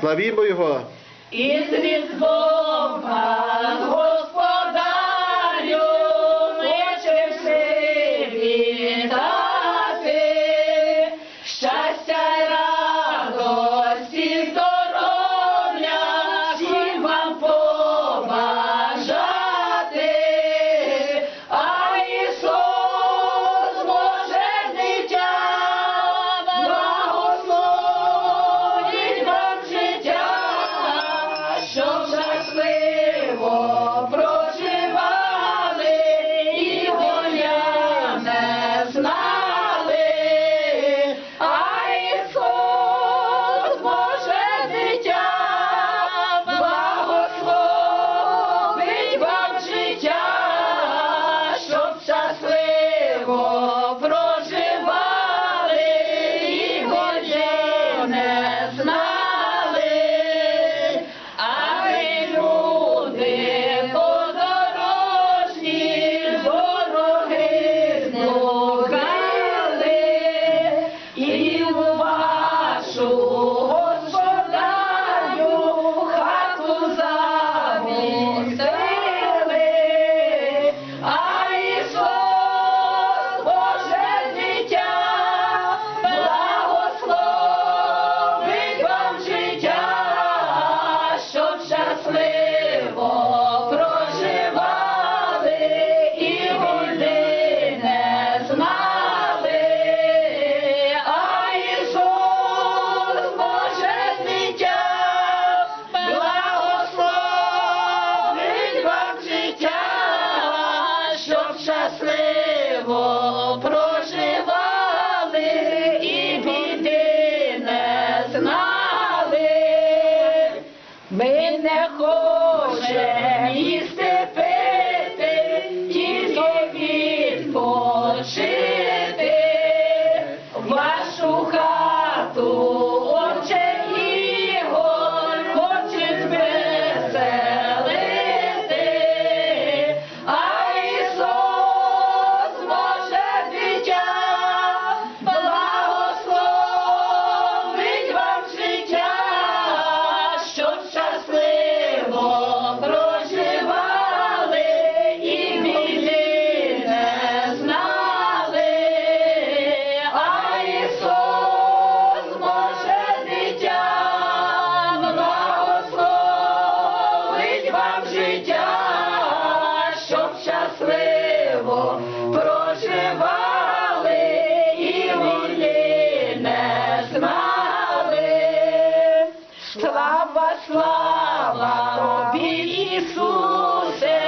Славімо Його! І з Різдвом щасливо проживали і біди не знали. Ми не хочемо щасливо проживали і біди не знали. Слава, слава тобі, Ісусе,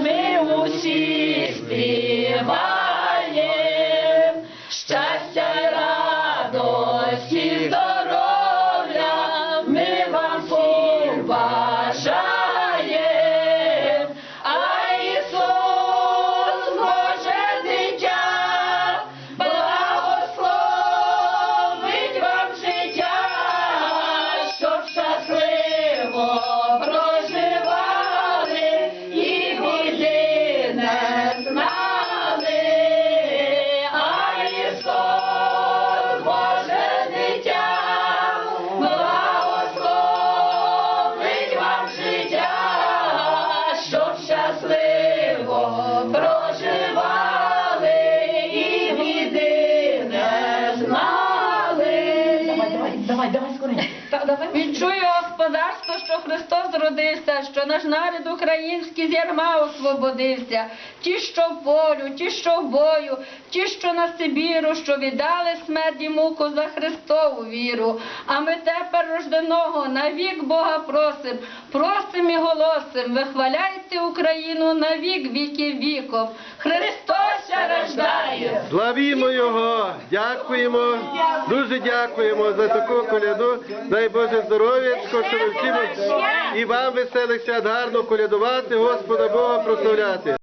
ми усі співаємо. Давай, давай. Відчую господарство, що Христос родився, що наш народ український з ярма освободився. Ті, що в полю, ті, що в бою, ті, що на Сибіру, що віддали смерть і муку за Христову віру. А ми тепер рожденого навік Бога просим, просим і голосим, вихваляйте Україну на вік віків віков. Христос рождає! Славімо Його! Дякуємо! Дуже дякуємо за таку коляду. Дай Боже здоров'я, щоб ви всі і вам веселих свят гарно колядувати, Господа Бога прославляти.